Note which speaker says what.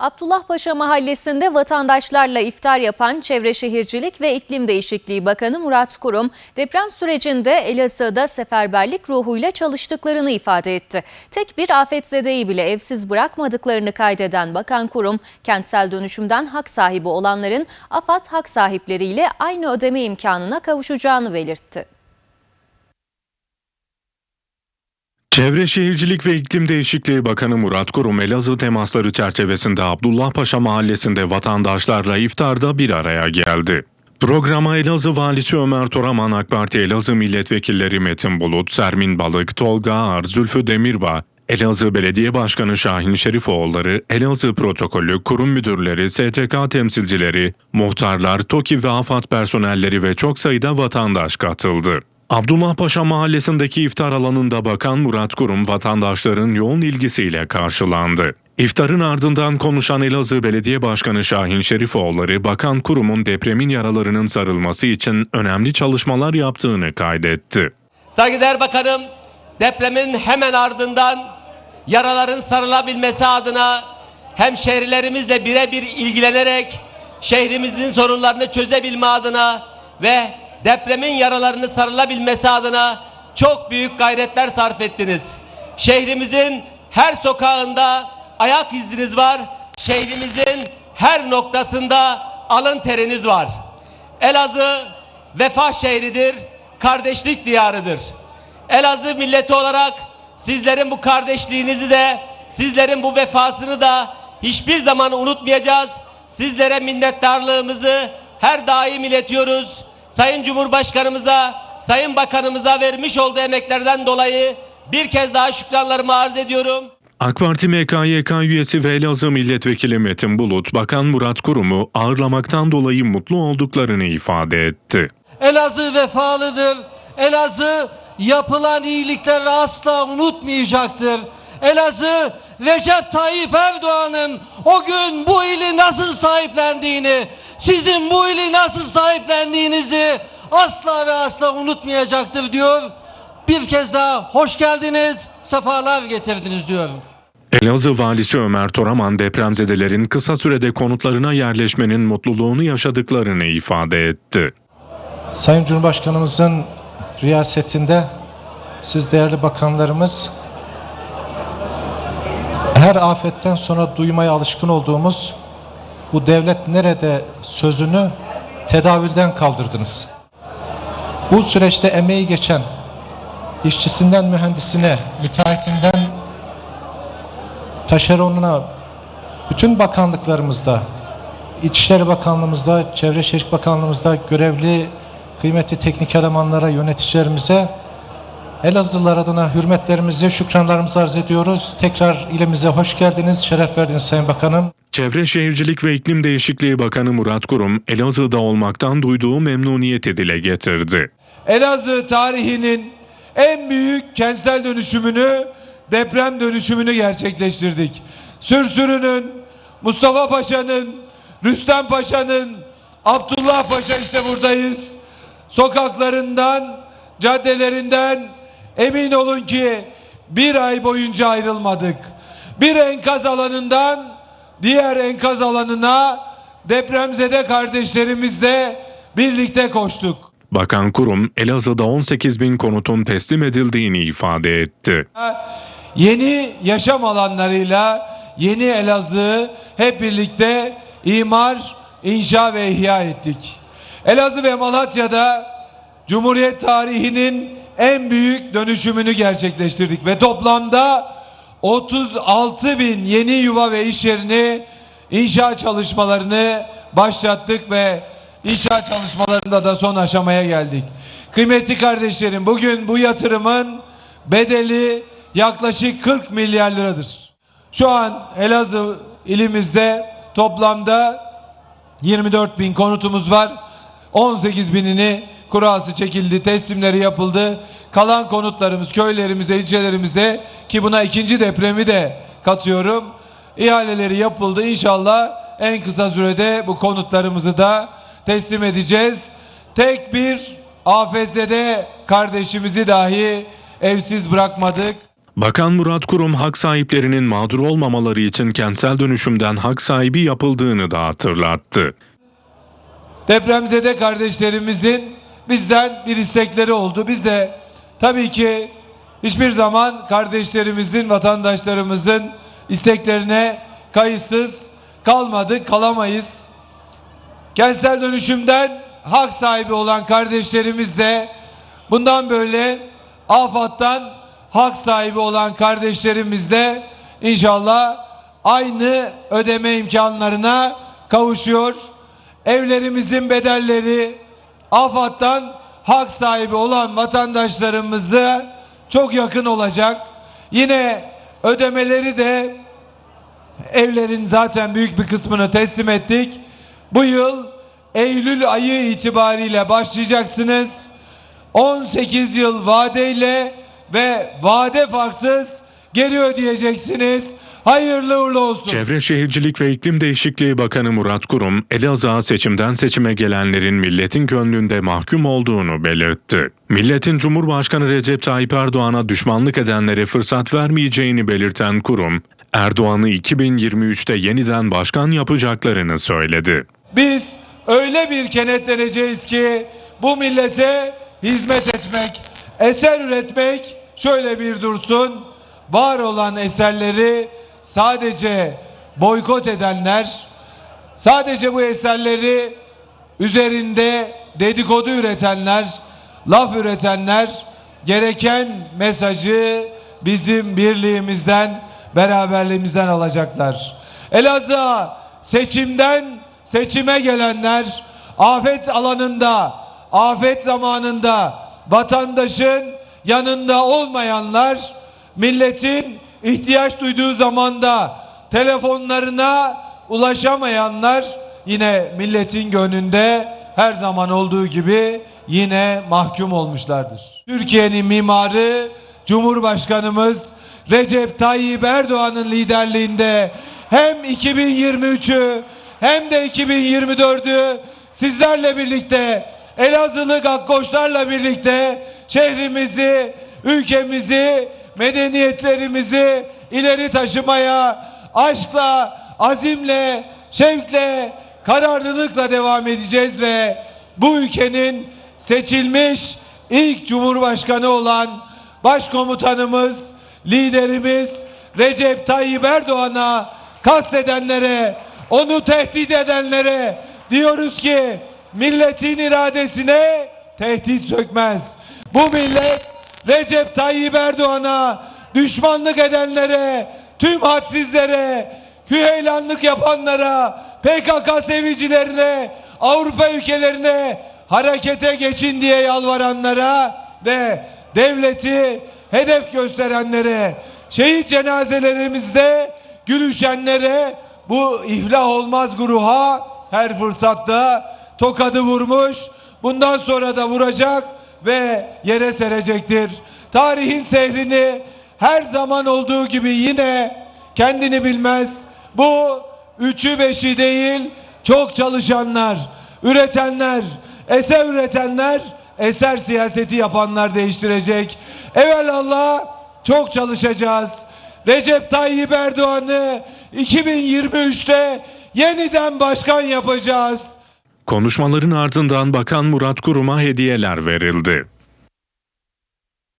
Speaker 1: Abdullah Paşa Mahallesi'nde vatandaşlarla iftar yapan Çevre Şehircilik ve İklim Değişikliği Bakanı Murat Kurum, deprem sürecinde Elazığ'da seferberlik ruhuyla çalıştıklarını ifade etti. Tek bir afetzedeyi bile evsiz bırakmadıklarını kaydeden Bakan Kurum, kentsel dönüşümden hak sahibi olanların AFAD hak sahipleriyle aynı ödeme imkanına kavuşacağını belirtti.
Speaker 2: Çevre Şehircilik ve İklim Değişikliği Bakanı Murat Kurum Elazığ temasları çerçevesinde Abdullah Paşa Mahallesi'nde vatandaşlarla iftarda bir araya geldi. Programa Elazığ Valisi Ömer Toraman, AK Parti Elazığ Milletvekilleri Metin Bulut, Sermin Balık, Tolga Ağar, Zülfü Demirbağ, Elazığ Belediye Başkanı Şahin Şerifoğulları, Elazığ Protokolü, kurum müdürleri, STK temsilcileri, muhtarlar, TOKİ ve AFAD personelleri ve çok sayıda vatandaş katıldı. Abdullah Paşa Mahallesi'ndeki iftar alanında Bakan Murat Kurum vatandaşların yoğun ilgisiyle karşılandı. İftarın ardından konuşan Elazığ Belediye Başkanı Şahin Şerifoğulları, Bakan Kurum'un depremin yaralarının sarılması için önemli çalışmalar yaptığını kaydetti.
Speaker 3: Saygıdeğer Bakanım, depremin hemen ardından yaraların sarılabilmesi adına hem şehirlerimizle birebir ilgilenerek şehrimizin sorunlarını çözebilme adına ve depremin yaralarını sarılabilmesi adına çok büyük gayretler sarf ettiniz. Şehrimizin her sokağında ayak iziniz var. Şehrimizin her noktasında alın teriniz var. Elazığ vefa şehridir, kardeşlik diyarıdır. Elazığ milleti olarak sizlerin bu kardeşliğinizi de, sizlerin bu vefasını da hiçbir zaman unutmayacağız. Sizlere minnettarlığımızı her daim iletiyoruz. Sayın Cumhurbaşkanımıza, Sayın Bakanımıza vermiş olduğu emeklerden dolayı bir kez daha şükranlarımı arz ediyorum.
Speaker 2: AK Parti MKYK üyesi ve Elazığ Milletvekili Metin Bulut, Bakan Murat Kurum'u ağırlamaktan dolayı mutlu olduklarını ifade etti.
Speaker 4: Elazığ vefalıdır. Elazığ yapılan iyilikleri asla unutmayacaktır. Elazığ Recep Tayyip Erdoğan'ın o gün bu ili nasıl sahiplendiğini, sizin bu ili nasıl sahiplendiğinizi asla ve asla unutmayacaktır diyor. Bir kez daha hoş geldiniz, sefalar getirdiniz diyorum.
Speaker 2: Elazığ Valisi Ömer Toraman depremzedelerin kısa sürede konutlarına yerleşmenin mutluluğunu yaşadıklarını ifade etti.
Speaker 5: Sayın Cumhurbaşkanımızın riyasetinde siz değerli bakanlarımız her afetten sonra duymaya alışkın olduğumuz bu devlet nerede sözünü tedavülden kaldırdınız. Bu süreçte emeği geçen işçisinden mühendisine, müteahhitinden taşeronuna bütün bakanlıklarımızda İçişleri Bakanlığımızda, Çevre Şehircilik Bakanlığımızda görevli kıymetli teknik elemanlara, yöneticilerimize Elazığlılar adına hürmetlerimizi, şükranlarımızı arz ediyoruz. Tekrar ilimize hoş geldiniz, şeref verdiniz Sayın Bakanım.
Speaker 2: Çevre Şehircilik ve İklim Değişikliği Bakanı Murat Kurum, Elazığ'da olmaktan duyduğu memnuniyeti dile getirdi.
Speaker 6: Elazığ tarihinin en büyük kentsel dönüşümünü, deprem dönüşümünü gerçekleştirdik. Sürsürü'nün, Mustafa Paşa'nın, Rüstem Paşa'nın, Abdullah Paşa işte buradayız. Sokaklarından, caddelerinden emin olun ki bir ay boyunca ayrılmadık. Bir enkaz alanından diğer enkaz alanına depremzede kardeşlerimizle birlikte koştuk.
Speaker 2: Bakan Kurum, Elazığ'da 18 bin konutun teslim edildiğini ifade etti.
Speaker 6: Yeni yaşam alanlarıyla yeni Elazığ'ı hep birlikte imar, inşa ve ihya ettik. Elazığ ve Malatya'da Cumhuriyet tarihinin en büyük dönüşümünü gerçekleştirdik ve toplamda 36 bin yeni yuva ve iş yerini inşa çalışmalarını başlattık ve inşa çalışmalarında da son aşamaya geldik. Kıymetli kardeşlerim bugün bu yatırımın bedeli yaklaşık 40 milyar liradır. Şu an Elazığ ilimizde toplamda 24 bin konutumuz var. 18 binini kurası çekildi, teslimleri yapıldı. Kalan konutlarımız köylerimizde, ilçelerimizde ki buna ikinci depremi de katıyorum. İhaleleri yapıldı. İnşallah en kısa sürede bu konutlarımızı da teslim edeceğiz. Tek bir AFS'de kardeşimizi dahi evsiz bırakmadık.
Speaker 2: Bakan Murat Kurum hak sahiplerinin mağdur olmamaları için kentsel dönüşümden hak sahibi yapıldığını da hatırlattı.
Speaker 6: depremzede kardeşlerimizin bizden bir istekleri oldu. Biz de tabii ki hiçbir zaman kardeşlerimizin, vatandaşlarımızın isteklerine kayıtsız kalmadık, kalamayız. Kentsel dönüşümden hak sahibi olan kardeşlerimiz de bundan böyle AFAD'dan hak sahibi olan kardeşlerimiz de inşallah aynı ödeme imkanlarına kavuşuyor. Evlerimizin bedelleri AFAD'dan hak sahibi olan vatandaşlarımıza çok yakın olacak. Yine ödemeleri de evlerin zaten büyük bir kısmını teslim ettik. Bu yıl Eylül ayı itibariyle başlayacaksınız. 18 yıl vadeyle ve vade farksız geri ödeyeceksiniz. Hayırlı uğurlu olsun.
Speaker 2: Çevre Şehircilik ve İklim Değişikliği Bakanı Murat Kurum, Elazığ'a seçimden seçime gelenlerin milletin gönlünde mahkum olduğunu belirtti. Milletin Cumhurbaşkanı Recep Tayyip Erdoğan'a düşmanlık edenlere fırsat vermeyeceğini belirten Kurum, Erdoğan'ı 2023'te yeniden başkan yapacaklarını söyledi.
Speaker 6: Biz öyle bir kenetleneceğiz ki bu millete hizmet etmek, eser üretmek şöyle bir dursun. Var olan eserleri sadece boykot edenler, sadece bu eserleri üzerinde dedikodu üretenler, laf üretenler gereken mesajı bizim birliğimizden, beraberliğimizden alacaklar. Elazığ'a seçimden seçime gelenler afet alanında, afet zamanında vatandaşın yanında olmayanlar milletin ihtiyaç duyduğu zamanda telefonlarına ulaşamayanlar yine milletin gönlünde her zaman olduğu gibi yine mahkum olmuşlardır. Türkiye'nin mimarı Cumhurbaşkanımız Recep Tayyip Erdoğan'ın liderliğinde hem 2023'ü hem de 2024'ü sizlerle birlikte Elazığlı Gakkoşlarla birlikte şehrimizi, ülkemizi, medeniyetlerimizi ileri taşımaya aşkla, azimle, şevkle, kararlılıkla devam edeceğiz ve bu ülkenin seçilmiş ilk cumhurbaşkanı olan başkomutanımız, liderimiz Recep Tayyip Erdoğan'a kastedenlere, onu tehdit edenlere diyoruz ki milletin iradesine tehdit sökmez. Bu millet Recep Tayyip Erdoğan'a düşmanlık edenlere, tüm hadsizlere, hüheylanlık yapanlara, PKK sevicilerine, Avrupa ülkelerine harekete geçin diye yalvaranlara ve devleti hedef gösterenlere, şehit cenazelerimizde gülüşenlere, bu iflah olmaz güruha her fırsatta tokadı vurmuş, bundan sonra da vuracak ve yere serecektir. Tarihin sehrini her zaman olduğu gibi yine kendini bilmez. Bu üçü beşi değil, çok çalışanlar, üretenler, eser üretenler, eser siyaseti yapanlar değiştirecek. Evelallah çok çalışacağız. Recep Tayyip Erdoğan'ı 2023'te yeniden başkan yapacağız.
Speaker 2: Konuşmaların ardından Bakan Murat Kurum'a hediyeler verildi.